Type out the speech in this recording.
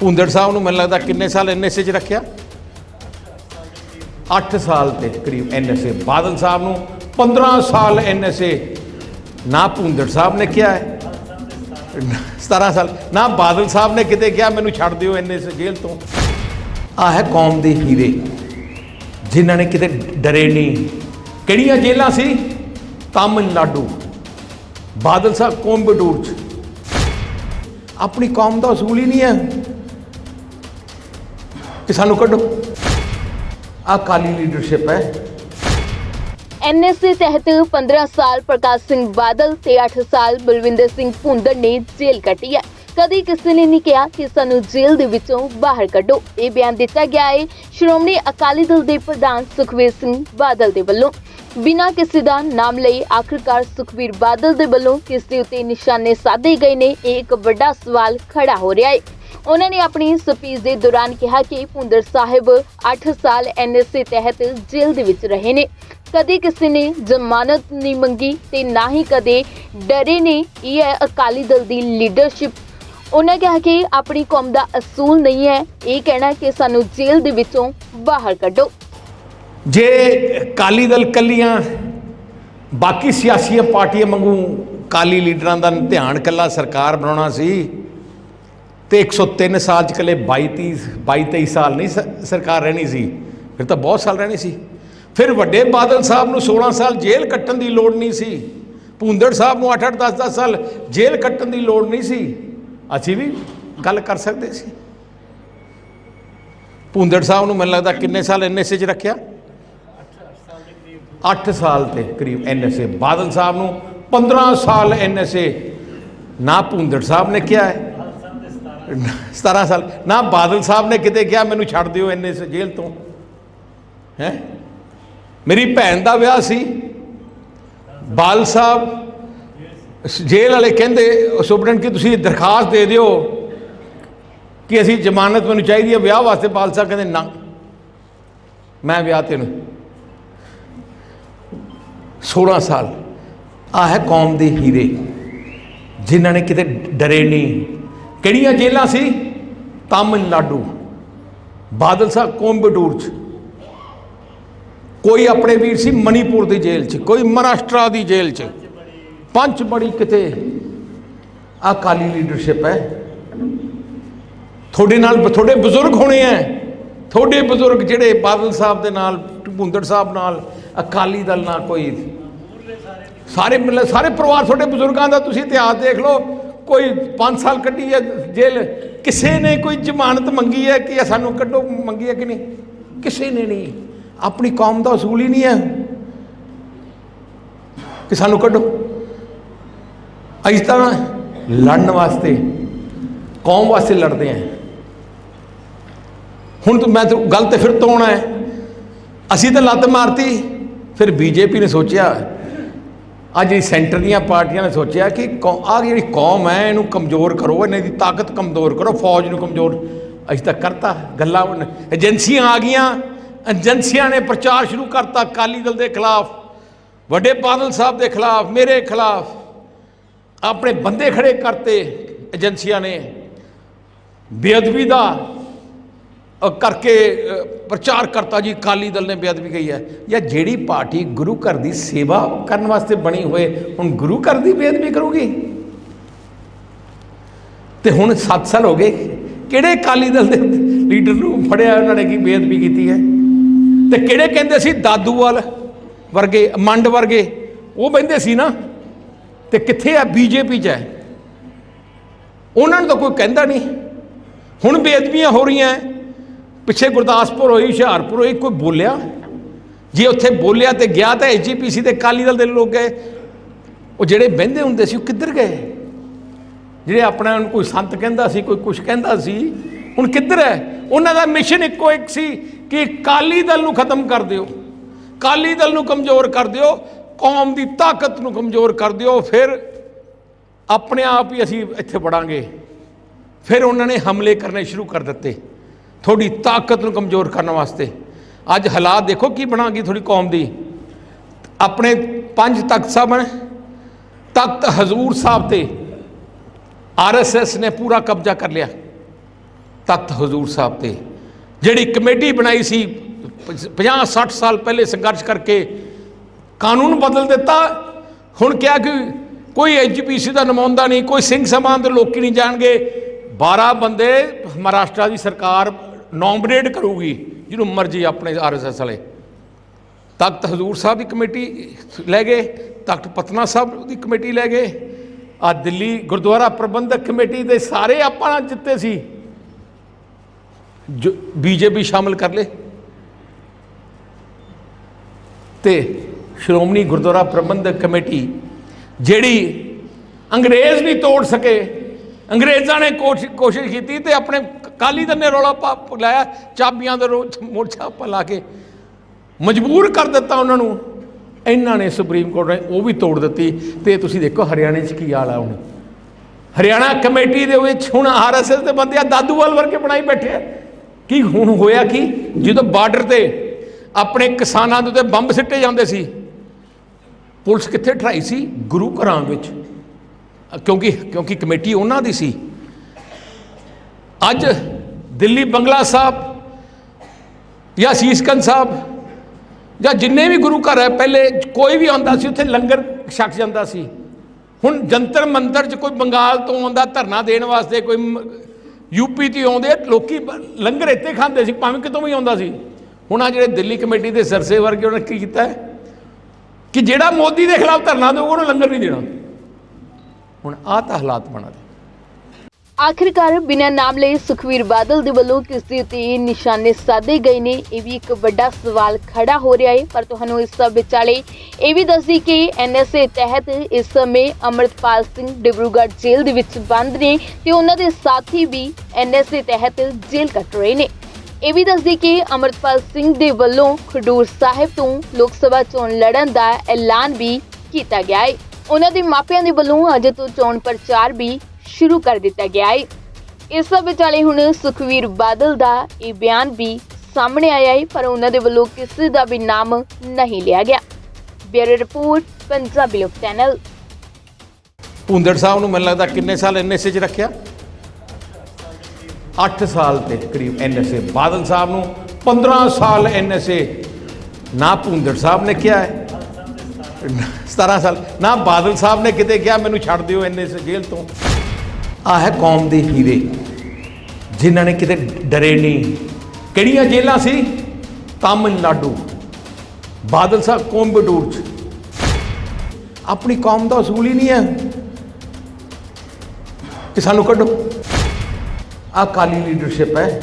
ਭੁੰਦੜ ਸਾਹਿਬ ਨੂੰ ਮੈਨੂੰ ਲੱਗਦਾ ਕਿੰਨੇ ਸਾਲ ਐਨਐਸਏ 'ਚ ਰੱਖਿਆ? 8 ਸਾਲ ਤੇ ਕਰੀਬ ਐਨਐਸਏ ਬਾਦਲ ਸਾਹਿਬ ਨੂੰ 15 ਸਾਲ ਐਨਐਸਏ ਨਾ ਭੁੰਦੜ ਸਾਹਿਬ ਨੇ ਕਿਹਾ ਹੈ। 17 ਸਾਲ। ਨਾ ਬਾਦਲ ਸਾਹਿਬ ਨੇ ਕਿਤੇ ਕਿਹਾ, ਮੈਨੂੰ ਛੱਡ ਦਿਓ ਐਨਐਸਏ ਜੇਲ੍ਹ ਤੋਂ। ਆ ਹੈ ਕੌਮ ਦੇ ਹੀਰੇ, ਜਿਨ੍ਹਾਂ ਨੇ ਕਿਤੇ ਡਰੇ ਨਹੀਂ। ਕਿਹੜੀਆਂ ਜੇਲ੍ਹਾਂ ਸੀ? ਤਾਮਿਲਨਾਡੂ। ਬਾਦਲ ਸਾਹਿਬ ਕੋਂਬਟੂਰ ਚ। ਆਪਣੀ ਕੌਮ ਦਾ ਅਸੂਲ ਹੀ ਨਹੀਂ ਹੈ। ਕਿ ਸਾਨੂੰ ਕੱਢੋ। ਆ ਕਾਲੀ ਲੀਡਰਸ਼ਿਪ ਹੈ। ਐਨਐਸਏ ਤਹਿਤ 15 ਸਾਲ ਪ੍ਰਕਾਸ਼ ਸਿੰਘ ਬਾਦਲ ਤੇ 8 ਸਾਲ ਬਲਵਿੰਦਰ ਸਿੰਘ ਭੁੰਦੜ ਨੇ ਜੇਲ੍ਹ ਕੱਟੀ ਹੈ। ਕਦੀ ਕਿਸੇ ਨੇ ਨਹੀਂ ਕਿਹਾ ਕਿ ਸਾਨੂੰ ਜੇਲ੍ਹ ਦੇ ਵਿੱਚੋਂ ਬਾਹਰ ਕੱਢੋ। ਇਹ ਬਿਆਨ ਦਿੱਤਾ ਗਿਆ ਹੈ। ਸ਼੍ਰੋਮਣੀ ਅਕਾਲੀ ਦਲ ਦੇ ਪ੍ਰਧਾਨ ਸੁਖਵੀਰ ਸਿੰਘ ਬਾਦਲ ਦੇ ਵੱਲੋਂ। ਬਿਨਾਂ ਕਿਸੇ ਦਾ ਨਾਮ ਲਈ ਆਖਰਕਾਰ ਸੁਖਵੀਰ ਬਾਦਲ ਦੇ ਵੱਲੋਂ ਕਿਸ ਦੇ ਉੱਤੇ ਨਿਸ਼ਾਨੇ ਸਾਧੇ ਗਏ ਨੇ, ਇਹ ਇੱਕ ਵੱਡਾ ਸਵਾਲ ਖੜਾ ਹੋ ਰਿਹਾ ਹੈ। ਉਹਨਾਂ ਨੇ ਆਪਣੀ ਸਪੀਚ ਦੇ ਦੌਰਾਨ ਕਿਹਾ ਕਿ ਭੁੰਦਰ ਸਾਹਿਬ 8 ਸਾਲ ਐਨਐਸਏ ਤਹਿਤ ਜੇਲ੍ਹ ਦੇ ਵਿੱਚ ਰਹੇ ਨੇ। ਕਦੇ ਕਿਸੇ ਨੇ ਜ਼ਮਾਨਤ ਨਹੀਂ ਮੰਗੀ ਤੇ ਨਾ ਹੀ ਕਦੇ ਡਰੇ ਨੇ। ਇਹ ਹੈ ਅਕਾਲੀ ਦਲ ਦੀ ਲੀਡਰਸ਼ਿਪ ਉਹਨਾਂ ਕਿਹਾ ਕਿ ਆਪਣੀ ਕੌਮ ਦਾ ਅਸੂਲ ਨਹੀਂ ਹੈ। ਇਹ ਕਹਿਣਾ ਕਿ ਸਾਨੂੰ ਜੇਲ੍ਹ ਦੇ ਵਿੱਚੋਂ ਬਾਹਰ ਕੱਢੋ। ਜੇ ਅਕਾਲੀ ਦਲ ਕੱਲੀਆਂ ਬਾਕੀ ਸਿਆਸੀ ਪਾਰਟੀਆਂ ਵਾਂਗੂ ਕਾਲੀ ਲੀਡਰਾਂ ਦਾ ਧਿਆਨ ਕੱਲਾ ਸਰਕਾਰ ਬਣਾਉਣਾ ਸੀ ਤੇ 103 ਸਾਲ ਚ ਕੱਲੇ 22 30 22 23 ਸਾਲ ਨਹੀਂ ਸਰਕਾਰ ਰਹਿਣੀ ਸੀ। ਫਿਰ ਤਾਂ ਬਹੁਤ ਸਾਲ ਰਹਿਣੀ ਸੀ। ਫਿਰ ਵੱਡੇ ਬਾਦਲ ਸਾਹਿਬ ਨੂੰ 16 ਸਾਲ ਜੇਲ੍ਹ ਕੱਟਣ ਦੀ ਲੋੜ ਨਹੀਂ ਸੀ। ਭੁੰਦੜ ਸਾਹਿਬ ਨੂੰ 8 8 10 10 ਸਾਲ ਜੇਲ੍ਹ ਕੱਟਣ ਦੀ ਲੋੜ ਨਹੀਂ ਸੀ। ਅਸੀਂ ਵੀ ਗੱਲ ਕਰ ਸਕਦੇ ਸੀ। ਭੁੰਦੜ ਸਾਹਿਬ ਨੂੰ ਮੈਨੂੰ ਲੱਗਦਾ ਕਿੰਨੇ ਸਾਲ ਐਨਐਸਏ 'ਚ ਰੱਖਿਆ? 8 ਸਾਲ ਤੇ ਕਰੀਬ ਐਨਐਸਏ ਬਾਦਲ ਸਾਹਿਬ ਨੂੰ 15 ਸਾਲ ਐਨਐਸਏ ਨਾ ਭੁੰਦੜ ਸਾਹਿਬ ਨੇ ਕਿਹਾ ਹੈ। 17 ਸਾਲ, ਨਾ ਬਾਦਲ ਸਾਹਿਬ ਨੇ ਕਿਤੇ ਕਿਹਾ ਮੈਨੂੰ ਛੱਡ ਦਿਓ ਐਨਐਸਏ ਜੇਲ੍ਹ ਤੋਂ? ਹੈ? ਮੇਰੀ ਭੈਣ ਦਾ ਵਿਆਹ ਸੀ। ਬਾਲ ਸਾਹਿਬ ਜੇਲ੍ਹ ਵਾਲੇ ਕਹਿੰਦੇ ਸੁਪਰਡੈਂਟ ਕਿ ਤੁਸੀਂ ਦਰਖਾਸਤ ਦੇ ਦਿਓ ਕਿ ਅਸੀਂ ਜ਼ਮਾਨਤ ਮੈਨੂੰ ਚਾਹੀਦੀ ਹੈ ਵਿਆਹ ਵਾਸਤੇ? ਬਾਲ ਸਾਹਿਬ ਕਹਿੰਦੇ, ਨਾ। ਮੈਂ ਵਿਆਹ ਤੈਨੂੰ 16 ਸਾਲ ਆ ਹੈ ਕੌਮ ਦੇ ਹੀਰੇ। ਜਿਨ੍ਹਾਂ ਨੇ ਕਿਤੇ ਡਰੇ ਨਹੀਂ। ਕਿਹੜੀਆਂ ਜੇਲ੍ਹਾਂ ਸੀ? ਤਾਮਿਲਨਾਡੂ। ਬਾਦਲ ਸਾਹਿਬ ਕੋਂਬਟੂਰ ਚ। ਕੋਈ ਆਪਣੇ ਵੀਰ ਸੀ ਮਣੀਪੁਰ ਦੀ ਜੇਲ੍ਹ 'ਚ, ਕੋਈ ਮਹਾਰਾਸ਼ਟਰ ਦੀ ਜੇਲ੍ਹ 'ਚ। ਪੰਚ ਬੜੀ ਕਿਤੇ ਆ ਕਾਲੀ ਲੀਡਰਸ਼ਿਪ ਹੈ। ਤੁਹਾਡੇ ਨਾਲ ਤੁਹਾਡੇ ਬਜ਼ੁਰਗ ਹੋਣੇ ਐ। ਤੁਹਾਡੇ ਬਜ਼ੁਰਗ ਜਿਹੜੇ ਬਾਦਲ ਸਾਹਿਬ ਦੇ ਨਾਲ ਭੁੰਦੜ ਸਾਹਿਬ ਨਾਲ, ਅਕਾਲੀ ਦਲ ਨਾਲ ਕੋਈ ਸਾਰੇ ਮਿਲ, ਸਾਰੇ ਪਰਿਵਾਰ ਤੁਹਾਡੇ ਬਜ਼ੁਰਗਾਂ ਦਾ ਤੁਸੀਂ ਇਤਿਹਾਸ ਦੇਖ ਲਓ। ਕੋਈ 5 ਸਾਲ ਕੱਢੀ ਹੈ ਜੇਲ੍ਹ। ਕਿਸੇ ਨੇ ਕੋਈ ਜ਼ਮਾਨਤ ਮੰਗੀ ਹੈ ਕਿ ਸਾਨੂੰ ਕੱਢੋ, ਮੰਗੀ ਹੈ ਕਿ ਨਹੀਂ? ਕਿਸੇ ਨੇ ਨਹੀਂ। ਆਪਣੀ ਕੌਮ ਦਾ ਅਸੂਲ ਹੀ ਨਹੀਂ ਹੈ ਕਿ ਸਾਨੂੰ ਕੱਢੋ। ਅਸੀਂ ਤਾਂ ਲੜਨ ਵਾਸਤੇ, ਕੌਮ ਵਾਸਤੇ ਲੜਦੇ ਆਂ ਹੁਣ ਤੂੰ ਮੈਂ ਤੂੰ ਗੱਲ ਤੇ ਫਿਰ ਤੋਂ ਆਉਣਾ ਹੈ। ਅਸੀਂ ਤਾਂ ਲੱਤ ਮਾਰਤੀ, ਫਿਰ ਬੀਜੇਪੀ ਨੇ ਸੋਚਿਆ ਅੱਜ ਜਿਹੜੀ ਸੈਂਟਰ ਦੀਆਂ ਪਾਰਟੀਆਂ ਨੇ ਸੋਚਿਆ ਕਿ ਆ ਜਿਹੜੀ ਕੌਮ ਹੈ, ਇਹਨੂੰ ਕਮਜ਼ੋਰ ਕਰੋ, ਇਹਨਾਂ ਦੀ ਤਾਕਤ ਕਮਜ਼ੋਰ ਕਰੋ, ਫੌਜ ਨੂੰ ਕਮਜ਼ੋਰ ਅਸੀਂ ਤੱਕ ਕਰਤਾ, ਗੱਲਾਂ ਏਜੰਸੀਆਂ ਆ ਗਈਆਂ, ਏਜੰਸੀਆਂ ਨੇ ਪ੍ਰਚਾਰ ਸ਼ੁਰੂ ਕਰਤਾ ਅਕਾਲੀ ਦਲ ਦੇ ਖਿਲਾਫ, ਵੱਡੇ ਬਾਦਲ ਸਾਹਿਬ ਦੇ ਖਿਲਾਫ, ਮੇਰੇ ਖਿਲਾਫ, ਆਪਣੇ ਬੰਦੇ ਖੜੇ ਕਰਤੇ ਏਜੰਸੀਆਂ ਨੇ। ਬੇਅਦਬੀ ਦਾ ਕਰਕੇ ਪ੍ਰਚਾਰ ਕਰਤਾ ਜੀ, ਅਕਾਲੀ ਦਲ ਨੇ ਬੇਅਦਬੀ ਕਹੀ ਹੈ। ਜਾਂ ਜਿਹੜੀ ਪਾਰਟੀ ਗੁਰੂ ਘਰ ਦੀ ਸੇਵਾ ਕਰਨ ਵਾਸਤੇ ਬਣੀ ਹੋਏ, ਹੁਣ ਗੁਰੂ ਘਰ ਦੀ ਬੇਅਦਬੀ ਕਰੂਗੀ? ਤੇ ਹੁਣ 7 ਸਾਲ ਹੋ ਗਏ, ਕਿਹੜੇ ਅਕਾਲੀ ਦਲ ਦੇ ਲੀਡਰ ਨੂੰ ਫੜਿਆ ਉਹਨਾਂ ਨੇ ਕੀ ਬੇਅਦਬੀ ਕੀਤੀ ਹੈ? ਤੇ ਕਿਹੜੇ ਕਹਿੰਦੇ ਸੀ, ਦਾਦੂਵਾਲ ਵਰਗੇ, ਮੰਡ ਵਰਗੇ, ਉਹ ਬਹਿੰਦੇ ਸੀ ਨਾ, ਤੇ ਕਿੱਥੇ ਆ ਬੀਜੇਪੀ 'ਚ ਹੈ? ਉਹਨਾਂ ਨੂੰ ਤਾਂ ਕੋਈ ਕਹਿੰਦਾ ਨਹੀਂ। ਹੁਣ ਬੇਅਦਬੀਆਂ ਹੋ ਰਹੀਆਂ ਪਿੱਛੇ ਗੁਰਦਾਸਪੁਰ ਹੋਈ, ਹੁਸ਼ਿਆਰਪੁਰ ਹੋਈ, ਕੋਈ ਬੋਲਿਆ? ਜੇ ਉੱਥੇ ਬੋਲਿਆ ਤੇ ਗਿਆ ਤਾਂ ਐਜੀਪੀਸੀ ਤੇ ਅਕਾਲੀ ਦਲ ਦੇ ਲੋਕ ਗਏ। ਉਹ ਜਿਹੜੇ ਬਹਿੰਦੇ ਹੁੰਦੇ ਸੀ, ਉਹ ਕਿੱਧਰ ਗਏ? ਜਿਹੜੇ ਆਪਣਾ ਨੂੰ ਕੋਈ ਸੰਤ ਕਹਿੰਦਾ ਸੀ, ਕੋਈ ਕੁਝ ਕਹਿੰਦਾ ਸੀ, ਹੁਣ ਕਿੱਧਰ ਹੈ? ਉਹਨਾਂ ਦਾ ਮਿਸ਼ਨ ਇੱਕੋ ਇੱਕ ਸੀ ਕਿ ਅਕਾਲੀ ਦਲ ਨੂੰ ਖਤਮ ਕਰ ਦਿਓ। ਅਕਾਲੀ ਦਲ ਨੂੰ ਕਮਜ਼ੋਰ ਕਰ ਦਿਓ, ਕੌਮ ਦੀ ਤਾਕਤ ਨੂੰ ਕਮਜ਼ੋਰ ਕਰ ਦਿਓ, ਫਿਰ ਆਪਣੇ ਆਪ ਹੀ ਅਸੀਂ ਇੱਥੇ ਵੜਾਂਗੇ। ਫਿਰ ਉਹਨਾਂ ਨੇ ਹਮਲੇ ਕਰਨੇ ਸ਼ੁਰੂ ਕਰ ਦਿੱਤੇ। ਤੁਹਾਡੀ ਤਾਕਤ ਨੂੰ ਕਮਜ਼ੋਰ ਕਰਨ ਵਾਸਤੇ। ਅੱਜ ਹਾਲਾਤ ਦੇਖੋ ਕੀ ਬਣਾ ਗਈ ਤੁਹਾਡੀ ਕੌਮ ਦੀ। ਆਪਣੇ ਪੰਜ ਤਖਤ ਸਾਹਿਬ ਨੇ ਤਖਤ ਹਜ਼ੂਰ ਸਾਹਿਬ ਤੇ ਆਰਐਸਐਸ ਨੇ ਪੂਰਾ ਕਬਜ਼ਾ ਕਰ ਲਿਆ। ਤਖਤ ਹਜ਼ੂਰ ਸਾਹਿਬ ਤੇ, ਜਿਹੜੀ ਕਮੇਟੀ ਬਣਾਈ ਸੀ 50 60 ਸਾਲ ਪਹਿਲੇ ਸੰਘਰਸ਼ ਕਰਕੇ ਕਾਨੂੰਨ ਬਦਲ ਦਿੱਤਾ। ਹੁਣ ਕਿਹਾ ਕਿ ਕੋਈ ਐਜੀਪੀਸੀ ਦਾ ਨੁਮਾਇੰਦਾ ਨਹੀਂ, ਕੋਈ ਸਿੰਘ ਸਮਾਨ ਦੇ ਲੋਕੀ ਨਹੀਂ ਜਾਣਗੇ। 12 ਬੰਦੇ ਮਹਾਰਾਸ਼ਟਰ ਦੀ ਸਰਕਾਰ ਨੋਮੀਨੇਟ ਕਰੂਗੀ, ਜਿਹਨੂੰ ਮਰਜ਼ੀ ਆਪਣੇ ਆਰਐਸਐਸ ਵਾਲੇ। ਤਖਤ ਹਜ਼ੂਰ ਸਾਹਿਬ ਦੀ ਕਮੇਟੀ ਲੈ ਗਏ, ਤਖਤ ਪਤਨਾ ਸਾਹਿਬ ਦੀ ਕਮੇਟੀ ਲੈ ਗਏ। ਆ ਦਿੱਲੀ ਗੁਰਦੁਆਰਾ ਪ੍ਰਬੰਧਕ ਕਮੇਟੀ ਦੇ ਸਾਰੇ ਆਪਾਂ ਜਿੱਤੇ ਸੀ। ਜੋ ਬੀਜੇਪੀ ਸ਼ਾਮਲ ਕਰ ਲੇ ਤੇ ਸ਼੍ਰੋਮਣੀ ਗੁਰਦੁਆਰਾ ਪ੍ਰਬੰਧਕ ਕਮੇਟੀ, ਜਿਹੜੀ ਅੰਗਰੇਜ਼ ਨਹੀਂ ਤੋੜ ਸਕੇ, ਅੰਗਰੇਜ਼ਾਂ ਨੇ ਕੋਸ਼- ਕੋਸ਼ਿਸ਼ ਕੀਤੀ ਤੇ ਆਪਣੇ ਕਾਲੀ ਦਲ ਨੇ ਰੌਲਾ ਪਾ ਲਾਇਆ, ਚਾਬੀਆਂ ਦੇ ਰੋਜ਼ ਮੋਰਚਾ ਪਾ ਲਾ ਕੇ ਮਜਬੂਰ ਕਰ ਦਿੱਤਾ ਉਹਨਾਂ ਨੂੰ। ਇਹਨਾਂ ਨੇ ਸੁਪਰੀਮ ਕੋਰਟ ਨੇ ਉਹ ਵੀ ਤੋੜ ਦਿੱਤੀ। ਤੇ ਤੁਸੀਂ ਦੇਖੋ ਹਰਿਆਣੇ 'ਚ ਕੀ ਹਾਲ ਆ ਹੁਣ। ਹਰਿਆਣਾ ਕਮੇਟੀ ਦੇ ਵਿੱਚ ਹੁਣ ਆਰਐਸਐਸ ਦੇ ਬੰਦੇ ਆ ਦਾਦੂਵਾਲ ਵਰਗੇ ਬਣਾਈ ਬੈਠੇ ਆ। ਕੀ ਹੁਣ ਹੋਇਆ ਕੀ? ਜਦੋਂ ਬਾਰਡਰ ਤੇ ਆਪਣੇ ਕਿਸਾਨਾਂ ਦੇ ਉੱਤੇ ਬੰਬ ਸਿੱਟੇ ਜਾਂਦੇ ਸੀ, ਪੁਲਿਸ ਕਿੱਥੇ ਠਰਾਈ ਸੀ? ਗੁਰੂ ਘਰਾਂ ਵਿੱਚ। ਕਿਉਂਕਿ ਕਿਉਂਕਿ ਕਮੇਟੀ ਉਹਨਾਂ ਦੀ ਸੀ। ਅੱਜ ਦਿੱਲੀ ਬੰਗਲਾ ਸਾਹਿਬ ਜਾਂ ਸੀਸਕੰਦ ਸਾਹਿਬ ਜਾਂ ਜਿੰਨੇ ਵੀ ਗੁਰੂ ਘਰ ਹੈ, ਪਹਿਲੇ ਕੋਈ ਵੀ ਆਉਂਦਾ ਸੀ, ਉੱਥੇ ਲੰਗਰ ਛਕ ਜਾਂਦਾ ਸੀ। ਹੁਣ ਜੰਤਰ ਮੰਤਰ 'ਚ ਕੋਈ ਬੰਗਾਲ ਤੋਂ ਆਉਂਦਾ, ਧਰਨਾ ਦੇਣ ਵਾਸਤੇ ਕੋਈ ਮ- ਯੂਪੀ ਤੋਂ ਆਉਂਦੇ, ਲੋਕੀ ਬ- ਲੰਗਰ ਇੱਥੇ ਖਾਂਦੇ ਸੀ, ਭਾਵੇਂ ਕਿਤੋਂ ਵੀ ਆਉਂਦਾ ਸੀ। ਹੁਣ ਆ ਜਿਹੜੇ ਦਿੱਲੀ ਕਮੇਟੀ ਦੇ ਸਰਸੇ ਵਰਗੇ ਉਹਨਾਂ ਕੀ ਕੀਤਾ ਕਿ ਜਿਹੜਾ ਮੋਦੀ ਦੇ ਖਿਲਾਫ ਧਰਨਾ ਦੇਊਗਾ, ਉਹਨੂੰ ਲੰਗਰ ਨਹੀਂ ਦੇਣਾ। ਹੁਣ ਆਹ ਤਾਂ ਹਾਲਾਤ ਬਣਾ ਦੇ। ਆਖਿਰਕਾਰ ਬਿਨਾਂ ਨਾਮ ਲਏ ਸੁਖਵੀਰ ਬਾਦਲ ਦੇ ਵੱਲੋਂ ਕਿਸ ਦੇ ਉੱਤੇ ਨਿਸ਼ਾਨੇ ਸਾਧੇ ਗਏ ਨੇ, ਇਹ ਵੀ ਇੱਕ ਵੱਡਾ ਸਵਾਲ ਖੜਾ ਹੋ ਰਿਹਾ ਹੈ, ਪਰ ਤੁਹਾਨੂੰ ਇਸ ਸਭ ਵਿਚਾਲੇ ਇਹ ਵੀ ਦੱਸਦੀ ਕਿ ਐਨਐਸਏ ਤਹਿਤ ਇਸ ਸਮੇਂ ਅਮਰਤਪਾਲ ਸਿੰਘ ਡਿਬਰੂਗੜ੍ਹ ਜੇਲ੍ਹ ਦੇ ਵਿੱਚ ਬੰਦ ਨੇ ਤੇ ਉਹਨਾਂ ਦੇ ਸਾਥੀ ਵੀ ਐਨਐਸਏ ਤਹਿਤ ਜੇਲ੍ਹ ਕੱਟ ਰਹੇ ਨੇ। ਇਹ ਵੀ ਦੱਸਦੀ ਕਿ ਅਮਰਤਪਾਲ ਸਿੰਘ ਦੇ ਵੱਲੋਂ ਖਡੂਰ ਸਾਹਿਬ ਤੋਂ ਲੋਕ ਸਭਾ ਚੋਣ ਲੜਨ ਦਾ ਐਲਾਨ ਵੀ ਕੀਤਾ ਗਿਆ ਹੈ। ਉਹਨਾਂ ਦੇ ਮਾਪਿਆਂ ਦੇ ਵੱਲੋਂ ਅਜੇ ਤੋਂ ਚੋਣ ਪ੍ਰਚਾਰ ਵੀ ਸ਼ੁਰੂ ਕਰ ਦਿੱਤਾ ਗਿਆ ਹੈ ਇਸ ਸਭ ਵਿਚਾਲੇ ਹੁਣ ਸੁਖਵੀਰ ਬਾਦਲ ਦਾ ਇਹ ਬਿਆਨ ਵੀ ਸਾਹਮਣੇ ਆਇਆ ਹੈ ਪਰ ਉਹਨਾਂ ਦੇ ਵੱਲੋਂ ਕਿਸੇ ਦਾ ਵੀ ਨਾਮ ਨਹੀਂ ਲਿਆ ਗਿਆ। ਬਿਊਰੋ ਰਿਪੋਰਟ, ਪੰਜਾਬੀ ਲੋਕ ਚੈਨਲ। ਭੁੰਦੜ ਸਾਹਿਬ ਨੂੰ ਮੈਨੂੰ ਲੱਗਦਾ ਕਿੰਨੇ ਸਾਲ ਐਨਐਸਏ 'ਚ ਰੱਖਿਆ? 8 ਸਾਲ ਤੇ ਕਰੀਬ ਐਨਐਸਏ ਬਾਦਲ ਸਾਹਿਬ ਨੂੰ 15 ਸਾਲ ਐਨਐਸਏ ਨਾ ਭੁੰਦੜ ਸਾਹਿਬ ਨੇ ਕਿਹਾ ਹੈ 17 ਸਾਲ। ਨਾ ਬਾਦਲ ਸਾਹਿਬ ਨੇ ਕਿਤੇ ਕਿਹਾ, ਮੈਨੂੰ ਛੱਡ ਦਿਓ ਐਨਐਸਏ ਜੇਲ੍ਹ ਤੋਂ। ਆ ਹੈ ਕੌਮ ਦੇ ਹੀਰੇ, ਜਿਨ੍ਹਾਂ ਨੇ ਕਿਤੇ ਡਰੇ ਨਹੀਂ। ਕਿਹੜੀਆਂ ਜੇਲ੍ਹਾਂ ਸੀ? ਤਾਮਿਲਨਾਡੂ। ਬਾਦਲ ਸਾਹਿਬ ਕੋਂਬਡੂਰ ਚ। ਆਪਣੀ ਕੌਮ ਦਾ ਅਸੂਲ ਹੀ ਨਹੀਂ ਹੈ। ਕਿ ਸਾਨੂੰ ਕੱਢੋ। ਆ ਕਾਲੀ ਲੀਡਰਸ਼ਿਪ ਹੈ।